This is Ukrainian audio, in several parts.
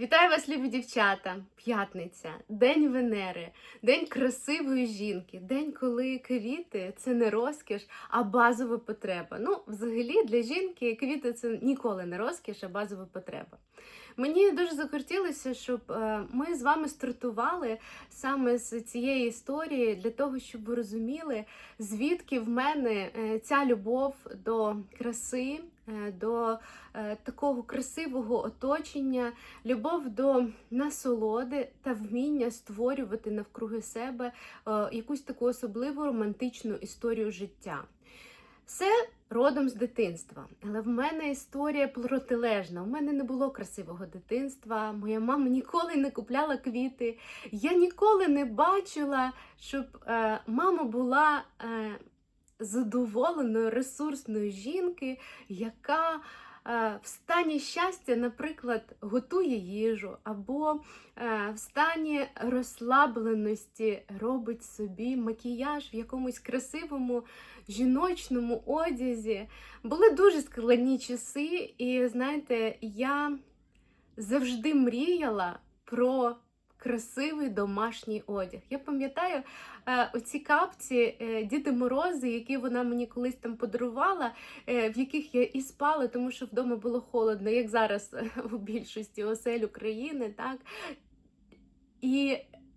Вітаю вас, любі дівчата! П'ятниця, День Венери, День красивої жінки, день, коли квіти це не розкіш, а базова потреба. Ну, взагалі, для жінки квіти це ніколи не розкіш, а базова потреба. Мені дуже захотілося, щоб е, ми з вами стартували саме з цієї історії для того, щоб ви розуміли, звідки в мене е, ця любов до краси, до е, такого красивого оточення, любов до насолоди та вміння створювати навкруги себе е, якусь таку особливу романтичну історію життя. Все родом з дитинства, але в мене історія протилежна. У мене не було красивого дитинства. Моя мама ніколи не купляла квіти. Я ніколи не бачила, щоб е, мама була е, задоволеною ресурсною жінки, яка е, в стані щастя, наприклад, готує їжу, або е, в стані розслабленості робить собі макіяж в якомусь красивому жіночному одязі. Були дуже складні часи, і знаєте, я завжди мріяла про красивий домашній одяг. Я пам'ятаю е, оці капці е, Діди Морози, які вона мені колись там подарувала, е, в яких я і спала, тому що вдома було холодно, як зараз у більшості осель України. так. І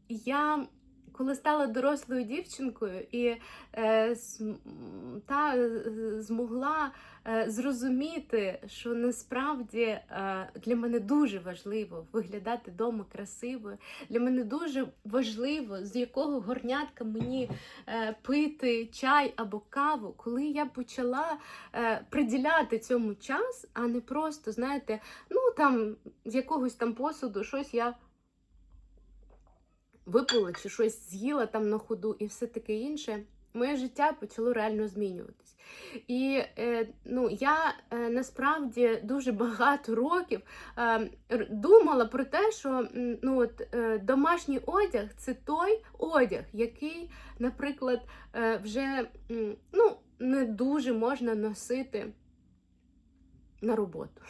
я. Коли стала дорослою дівчинкою і е, та змогла е, зрозуміти, що насправді е, для мене дуже важливо виглядати вдома красивою, для мене дуже важливо, з якого горнятка мені е, пити чай або каву, коли я почала е, приділяти цьому час, а не просто, знаєте, ну там з якогось там посуду щось я випила чи щось з'їла там на ходу і все таке інше. Моє життя почало реально змінюватись. І е, ну, я е, насправді дуже багато років е, думала про те, що ну, от, е, домашній одяг це той одяг, який, наприклад, е, вже ну, не дуже можна носити на роботу.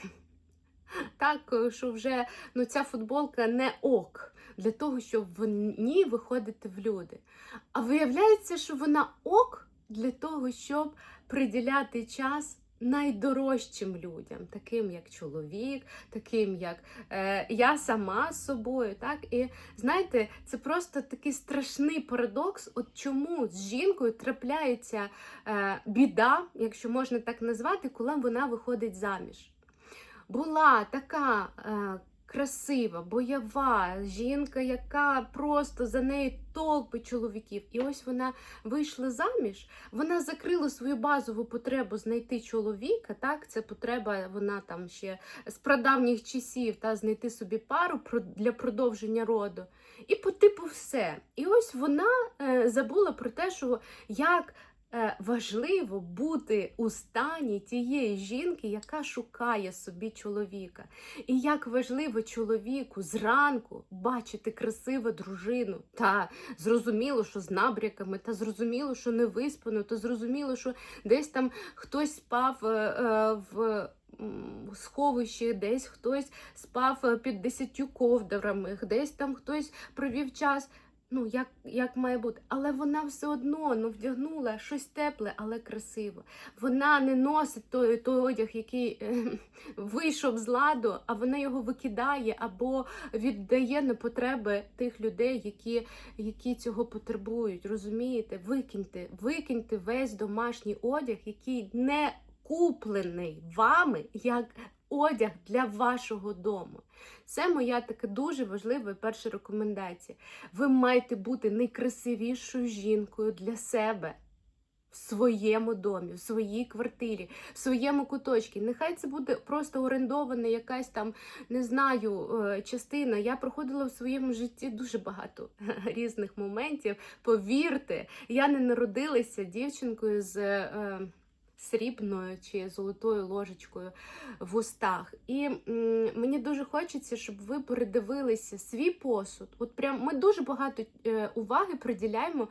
Так, е, що вже ну, ця футболка не ок для того, щоб в ній виходити в люди. А виявляється, що вона ок для того, щоб приділяти час найдорожчим людям, таким як чоловік, таким як е, я сама з собою. Так? І знаєте, це просто такий страшний парадокс. От чому з жінкою трапляється е, біда, якщо можна так назвати, коли вона виходить заміж. Була така е, красива, бойова жінка, яка просто за нею толпи чоловіків. І ось вона вийшла заміж, вона закрила свою базову потребу знайти чоловіка. Так, це потреба, вона там ще з прадавніх часів, та знайти собі пару для продовження роду. І по типу все. І ось вона е, забула про те, що як важливо бути у стані тієї жінки, яка шукає собі чоловіка. І як важливо чоловіку зранку бачити красиву дружину. Та зрозуміло, що з набряками, та зрозуміло, що не виспано, та зрозуміло, що десь там хтось спав е, е, в. Сховищі, десь хтось спав е, під десятью ковдрами, десь там хтось провів час ну, як, як має бути. Але вона все одно ну, вдягнула щось тепле, але красиво. Вона не носить той, той одяг, який е, вийшов з ладу, а вона його викидає або віддає на потреби тих людей, які, які цього потребують. Розумієте? Викиньте, викиньте весь домашній одяг, який не куплений вами як одяг для вашого дому. Це моя така дуже важлива перша рекомендація. Ви маєте бути найкрасивішою жінкою для себе. В своєму домі, в своїй квартирі, в своєму куточку. Нехай це буде просто орендована якась там, не знаю, е, частина. Я проходила в своєму житті дуже багато різних моментів. Повірте, я не народилася дівчинкою з. Срібною чи золотою ложечкою в устах. І мені дуже хочеться, щоб ви передивилися свій посуд. От прям ми дуже багато е, уваги приділяємо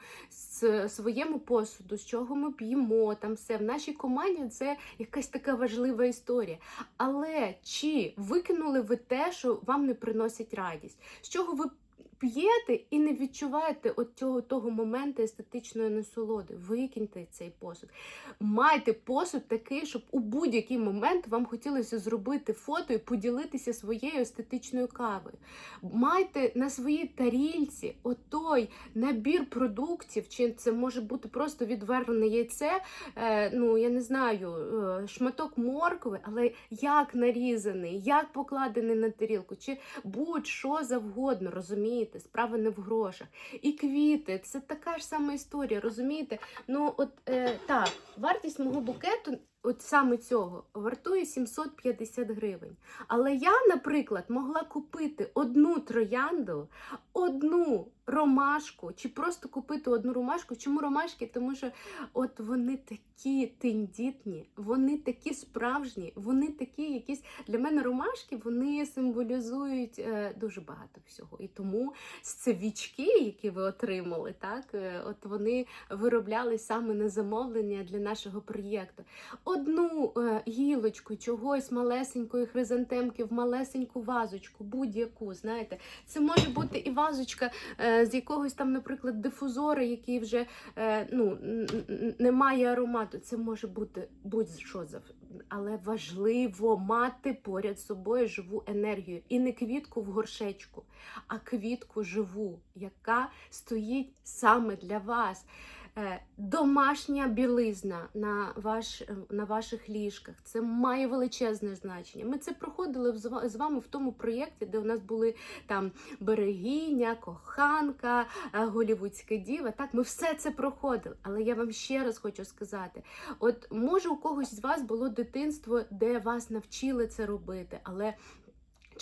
своєму посуду, з чого ми п'ємо, там все. В нашій команді це якась така важлива історія. Але чи викинули ви те, що вам не приносить радість? З чого ви п'єте і не відчуваєте от цього того моменту естетичної насолоди? Викиньте цей посуд. Майте посуд такий, щоб у будь-який момент вам хотілося зробити фото і поділитися своєю естетичною кавою. Майте на своїй тарільці отой набір продуктів, чи це може бути просто відвернене яйце, е, ну я не знаю, е, шматок моркви, але як нарізаний, як покладений на тарілку, чи будь-що завгодно, розумієте? Справа не в грошах. І квіти, це така ж сама історія, розумієте? Ну, от е, так, вартість мого букету, от саме цього, вартує 750 гривень. Але я, наприклад, могла купити одну троянду, одну ромашку, чи просто купити одну ромашку. Чому ромашки? Тому що от вони такі тендітні, вони такі справжні, вони такі якісь для мене ромашки вони символізують е, дуже багато всього. І тому свічки, які ви отримали, так е, от вони виробляли саме на замовлення для нашого проєкту. Одну е, гілочку чогось малесенької хризантемки в малесеньку вазочку, будь-яку, знаєте, це може бути і вазочка е, з якогось там, наприклад, дифузора, який вже е, ну, не має аромату. Це може бути будь-що за але важливо мати поряд з собою живу енергію. І не квітку в горшечку, а квітку живу, яка стоїть саме для вас. Е, Домашня білизна на, ваш, е, на ваших ліжках це має величезне значення. Ми це проходили з вами в тому проєкті, де у нас були там берегиня, коханка, е, голівудська діва. Так, ми все це проходили. Але я вам ще раз хочу сказати: от може у когось з вас було дитинство, де вас навчили це робити, але.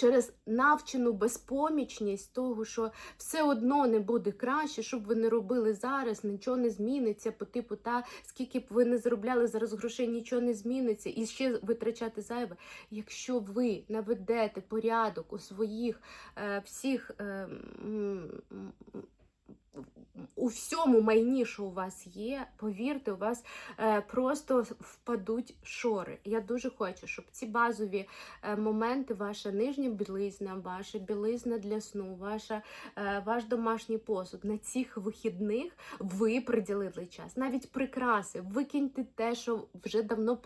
Через навчену безпомічність того, що все одно не буде краще, щоб ви не робили зараз, нічого не зміниться по типу, та скільки б ви не заробляли зараз грошей, нічого не зміниться, і ще витрачати зайве. Якщо ви наведете порядок у своїх е, всіх. Е, у всьому майні, що у вас є, повірте, у вас е, просто впадуть шори. Я дуже хочу, щоб ці базові е, моменти, ваша нижня білизна, ваша білизна для сну, ваша, е, ваш домашній посуд на цих вихідних ви приділили час. Навіть прикраси, викиньте те, що вже давно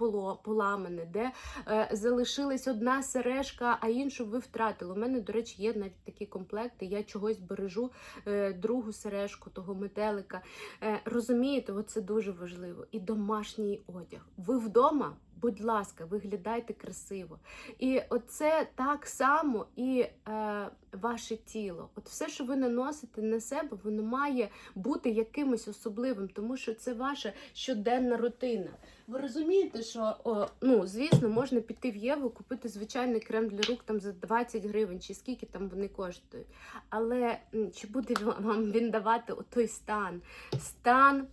поламане, де е, залишилась одна сережка, а іншу ви втратили. У мене, до речі, є навіть такі комплекти. Я чогось бережу е, другу сережку того метелика. Е, розумієте, це дуже важливо. І домашній одяг. Ви вдома, будь ласка, виглядайте красиво. І оце так само і е, ваше тіло. От все, що ви наносите на себе, воно має бути якимось особливим, тому що це ваша щоденна рутина. Ви розумієте, що о, ну, звісно, можна піти в Єву, купити звичайний крем для рук там за 20 гривень, чи скільки там вони коштують. Але чи буде вам він давати той стан? Стан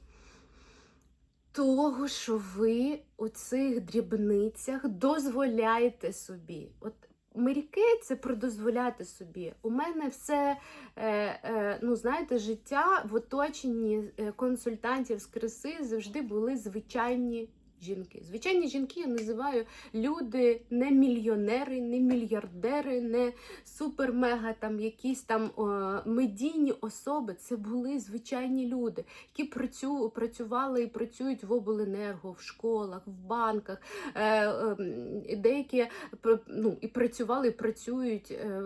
того, що ви у цих дрібницях дозволяєте собі. От Мріки це про дозволяти собі. У мене все, е, е, ну знаєте, життя в оточенні е, консультантів з краси завжди були звичайні жінки. Звичайні жінки я називаю люди не мільйонери, не мільярдери, не супер-мега там якісь там о, медійні особи. Це були звичайні люди, які працю, працювали і працюють в обленерго, в школах, в банках. Е, е, деякі ну, і працювали, і працюють. Е,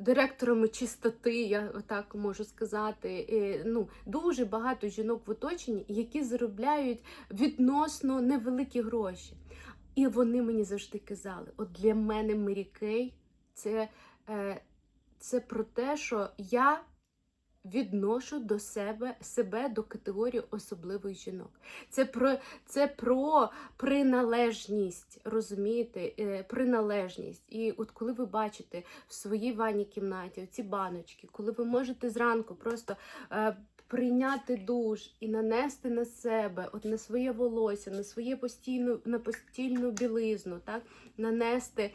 Директорами чистоти, я так можу сказати. Ну, дуже багато жінок в оточенні, які заробляють відносно невеликі гроші. І вони мені завжди казали: от для мене Мерікей це, е, це про те, що я відношу до себе себе до категорії особливих жінок. Це про, це про приналежність, розумієте? Е, приналежність. І от коли ви бачите в своїй ванній кімнаті ці баночки, коли ви можете зранку просто. Е, прийняти душ і нанести на себе, от на своє волосся, на своє постійну, на постільну білизну, так, нанести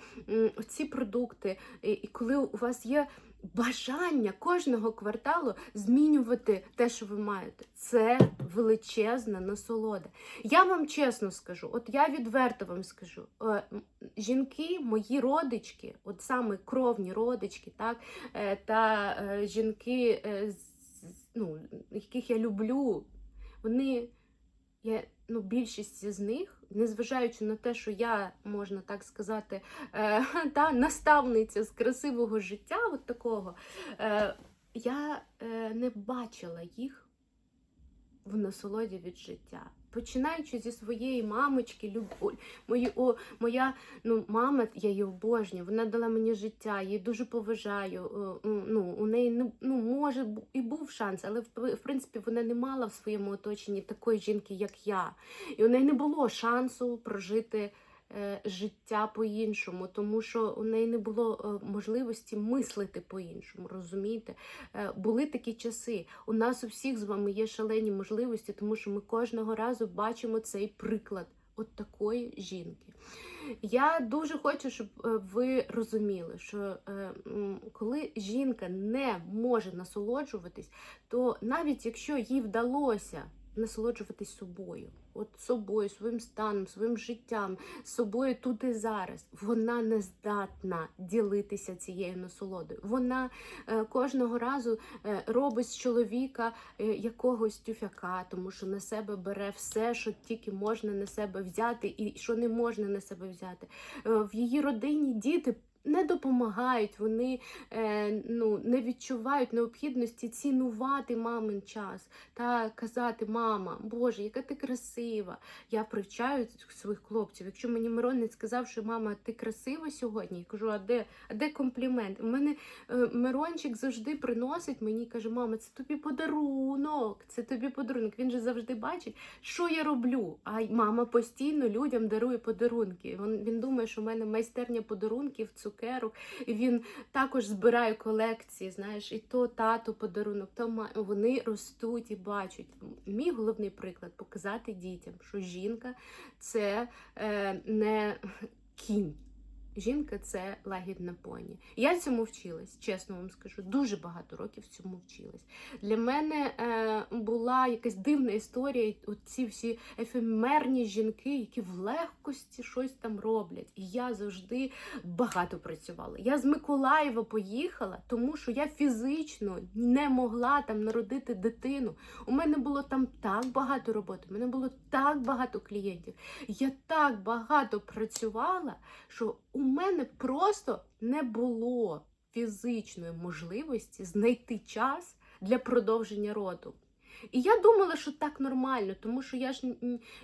ці продукти. І коли у вас є бажання кожного кварталу змінювати те, що ви маєте, це величезна насолода. Я вам чесно скажу, от я відверто вам скажу, е, жінки, мої родички, от саме кровні родички, так, е, та е, жінки, ну, яких я люблю, вони, я, ну, більшість з них, незважаючи на те, що я, можна так сказати, е, та наставниця з красивого життя, от такого, е, я е, не бачила їх в насолоді від життя. Починаючи зі своєї мамочки, любов, мої, о, моя ну, мама, я її обожнюю, вона дала мені життя, її дуже поважаю. е, Ну, у неї ну, може і був шанс, але в, принципі вона не мала в своєму оточенні такої жінки, як я. І у неї не було шансу прожити життя по-іншому, тому що у неї не було е, можливості мислити по-іншому. Розумієте? Е, були такі часи. У нас у всіх з вами є шалені можливості, тому що ми кожного разу бачимо цей приклад от такої жінки. Я дуже хочу, щоб е, ви розуміли, що е, коли жінка не може насолоджуватись, то навіть якщо їй вдалося насолоджуватись собою, от собою, своїм станом, своїм життям, собою тут і зараз, вона не здатна ділитися цією насолодою. Вона е, кожного разу е, робить з чоловіка е, якогось тюфяка, тому що на себе бере все, що тільки можна на себе взяти, і що не можна на себе взяти. В її родині діти. Не допомагають, вони е, ну, не відчувають необхідності цінувати мамин час та казати: Мама, Боже, яка ти красива! Я привчаю своїх хлопців. Якщо мені Миронець сказав, що мама, ти красива сьогодні, я кажу, а де, а де комплімент? У мене е, Мирончик завжди приносить мені, каже, мама, це тобі подарунок, це тобі подарунок. Він же завжди бачить, що я роблю. А мама постійно людям дарує подарунки. Він, він думає, що в мене майстерня подарунків, цукерок, і він також збирає колекції. Знаєш, і то тату подарунок, то ма... вони ростуть і бачать. Мій головний приклад показати дітям, що жінка це е, не кінь. Жінка це лагідна поні. Я цьому вчилась, чесно вам скажу. Дуже багато років цьому вчилась. Для мене е, була якась дивна історія. Ці всі ефемерні жінки, які в легкості щось там роблять. І я завжди багато працювала. Я з Миколаєва поїхала, тому що я фізично не могла там народити дитину. У мене було там так багато роботи, у мене було так багато клієнтів. Я так багато працювала, що у мене просто не було фізичної можливості знайти час для продовження роду. І я думала, що так нормально, тому що я ж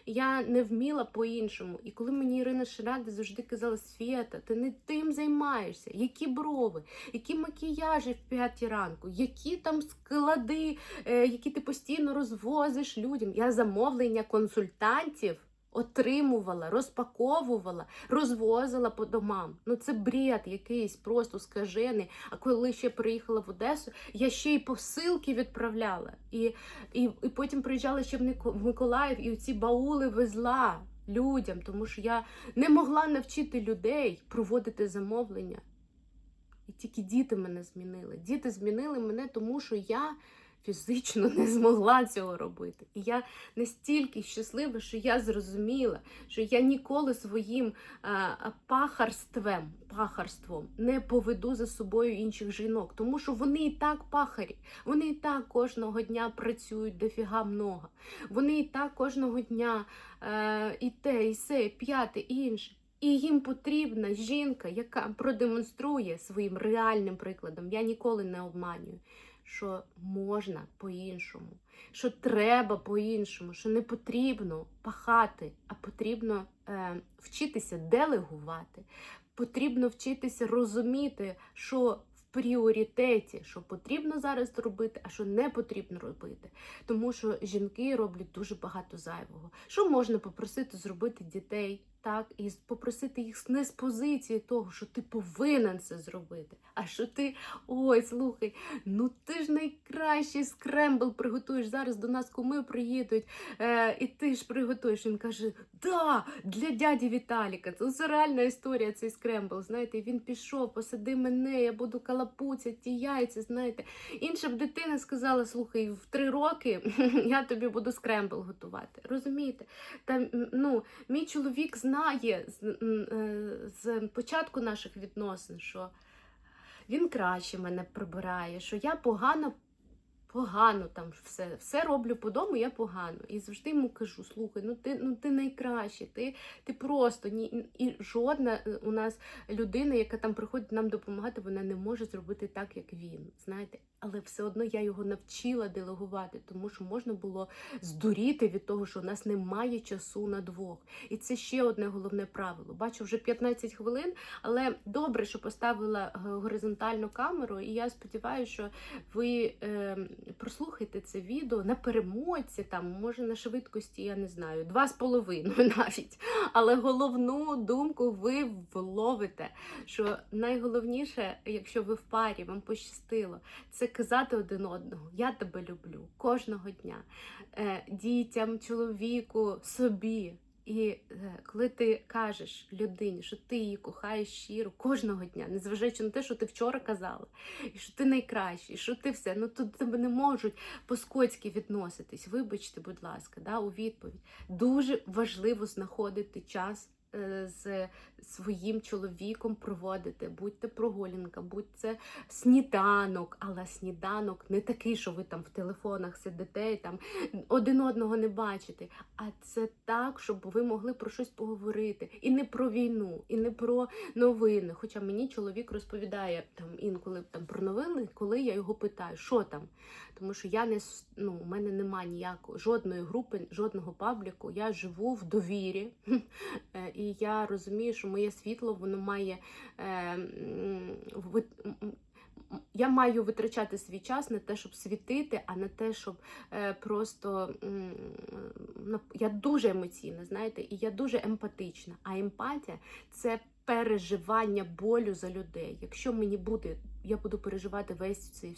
я не вміла по-іншому. І коли мені Ірина Ширади завжди казала, Свєта, ти не тим займаєшся, які брови, які макіяжі в п'ятій ранку, які там склади, е, які ти постійно розвозиш людям. Я замовлення консультантів отримувала, розпаковувала, розвозила по домам. Ну це бред якийсь, просто скажений. А коли ще приїхала в Одесу, я ще й посилки відправляла. І, і, і потім приїжджала ще в Миколаїв і ці баули везла людям, тому що я не могла навчити людей проводити замовлення. І тільки діти мене змінили. Діти змінили мене, тому що я фізично не змогла цього робити. І я настільки щаслива, що я зрозуміла, що я ніколи своїм а, а, пахарством, пахарством не поведу за собою інших жінок, тому що вони і так пахарі, вони і так кожного дня працюють дофіга много. Вони і так кожного дня е, і те, і се, і п'яте, і інше. І їм потрібна жінка, яка продемонструє своїм реальним прикладом. Я ніколи не обманюю, що можна по-іншому, що треба по-іншому, що не потрібно пахати, а потрібно е, вчитися делегувати, потрібно вчитися розуміти, що в пріоритеті, що потрібно зараз робити, а що не потрібно робити. Тому що жінки роблять дуже багато зайвого. Що можна попросити зробити дітей? Так, і попросити їх не з позиції того, що ти повинен це зробити, а що ти ой, слухай, ну ти ж найкращий скрембл приготуєш зараз до нас, куми приїдуть, е, і ти ж приготуєш. Він каже: Да, для дяді Віталіка. Це, це реальна історія, цей скрембл. Знаєте, він пішов, посади мене, я буду калапуцяти ті яйця. Знаєте, інша б дитина сказала: слухай, в три роки я тобі буду скрембл готувати. Розумієте? Та м, ну, мій чоловік знає з, е, з початку наших відносин, що він краще мене прибирає, що я погано. Погано там все, все роблю по дому, я погано. І завжди йому кажу: слухай, ну ти ну ти найкраще, ти, ти просто ні і жодна е, у нас людина, яка там приходить нам допомагати, вона не може зробити так, як він. Знаєте, але все одно я його навчила делегувати, тому що можна було здуріти від того, що у нас немає часу на двох. І це ще одне головне правило. Бачу вже 15 хвилин, але добре, що поставила е, горизонтальну камеру, і я сподіваюся, що ви е, прослухаєте це відео на перемотці, там, може на швидкості, я не знаю, два з половиною навіть. Але головну думку ви вловите, що найголовніше, якщо ви в парі, вам пощастило, це казати один одного: Я тебе люблю кожного дня, е, дітям, чоловіку, собі. І е, коли ти кажеш людині, що ти її кохаєш щиро кожного дня, незважаючи на те, що ти вчора казала, і що ти найкращий, і що ти все, ну тут тебе не можуть по-скотськи відноситись. Вибачте, будь ласка, да, у відповідь. Дуже важливо знаходити час з своїм чоловіком проводити. Будьте прогулянка, будь це сніданок, але сніданок не такий, що ви там в телефонах сидите і там один одного не бачите. А це так, щоб ви могли про щось поговорити. І не про війну, і не про новини. Хоча мені чоловік розповідає там інколи там про новини, коли я його питаю, що там. Тому що я не ну, у мене немає ніякої жодної групи, жодного пабліку. Я живу в довірі. Е, І я розумію, що моє світло воно має е, я маю витрачати свій час на те, щоб світити, а не те, щоб е, просто е, я дуже емоційна, знаєте, і я дуже емпатична. А емпатія це переживання болю за людей. Якщо мені буде, я буду переживати весь цей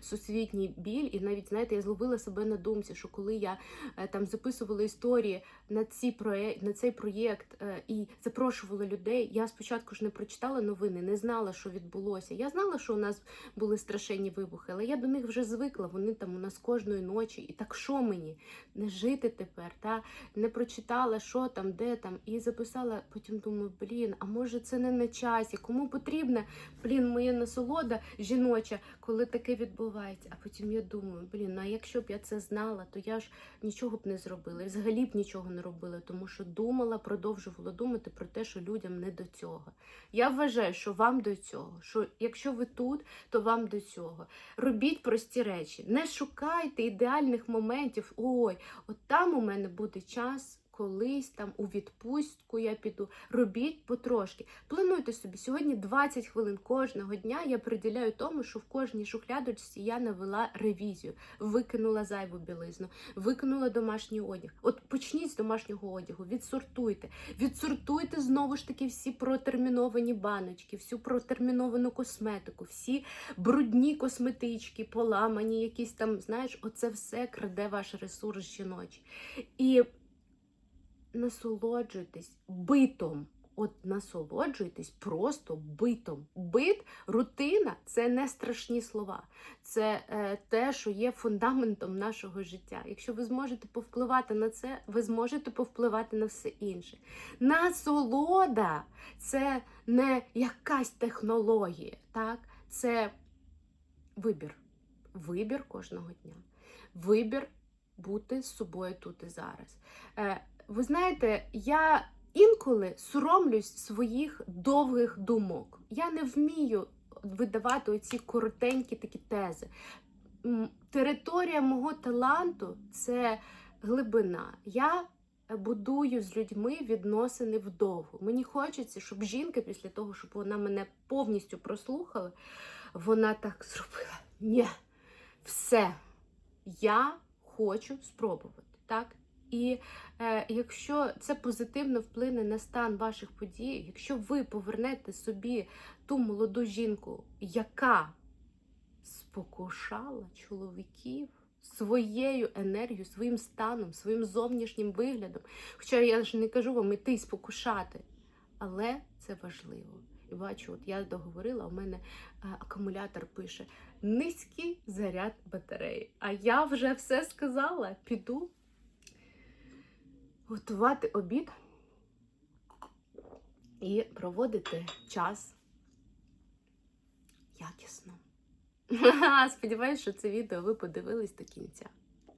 всесвітній біль, і навіть знаєте, я зловила себе на думці, що коли я е, там записувала історії на ці проєкт, на цей проєкт е, і запрошувала людей. Я спочатку ж не прочитала новини, не знала, що відбулося. Я знала, що у нас були страшенні вибухи, але я до них вже звикла. Вони там у нас кожної ночі. І так що мені не жити тепер? Та не прочитала, що там, де там, і записала. Потім думаю, блін, а може це не на часі? Кому потрібна блін, моя насолода жіноча, коли таке відбувається? А потім я думаю, блін, ну а якщо б я це знала, то я ж нічого б не зробила. І взагалі б нічого не робила, тому що думала, продовжувала думати про те, що людям не до цього. Я вважаю, що вам до цього. Що якщо ви тут, то вам до цього. Робіть прості речі. Не шукайте ідеальних моментів. Ой, от там у мене буде час. Колись там у відпустку я піду. Робіть потрошки. Плануйте собі сьогодні 20 хвилин кожного дня. Я приділяю тому, що в кожній шухлядочці я навела ревізію, викинула зайву білизну, викинула домашній одяг. От почніть з домашнього одягу, відсортуйте. Відсортуйте знову ж таки всі протерміновані баночки, всю протерміновану косметику, всі брудні косметички, поламані, якісь там, знаєш, оце все краде ваш ресурс жіночий. І насолоджуйтесь битом. От насолоджуйтесь просто битом. Бит, рутина це не страшні слова. Це е, те, що є фундаментом нашого життя. Якщо ви зможете повпливати на це, ви зможете повпливати на все інше. Насолода це не якась технологія, так? це вибір. Вибір кожного дня. Вибір бути з собою тут і зараз. Е, ви знаєте, я інколи соромлюсь своїх довгих думок. Я не вмію видавати оці коротенькі такі тези. Територія мого таланту це глибина. Я будую з людьми відносини вдовго. Мені хочеться, щоб жінка, після того, щоб вона мене повністю прослухала, вона так зробила. Ні, все, я хочу спробувати. Так? І е, якщо це позитивно вплине на стан ваших подій, якщо ви повернете собі ту молоду жінку, яка спокушала чоловіків своєю енергією, своїм станом, своїм зовнішнім виглядом. Хоча я ж не кажу вам іти спокушати, але це важливо. І бачу, от я договорила, у мене е, акумулятор пише низький заряд батареї. А я вже все сказала. Піду готувати обід і проводити час якісно. Сподіваюсь, що це відео ви подивились до кінця.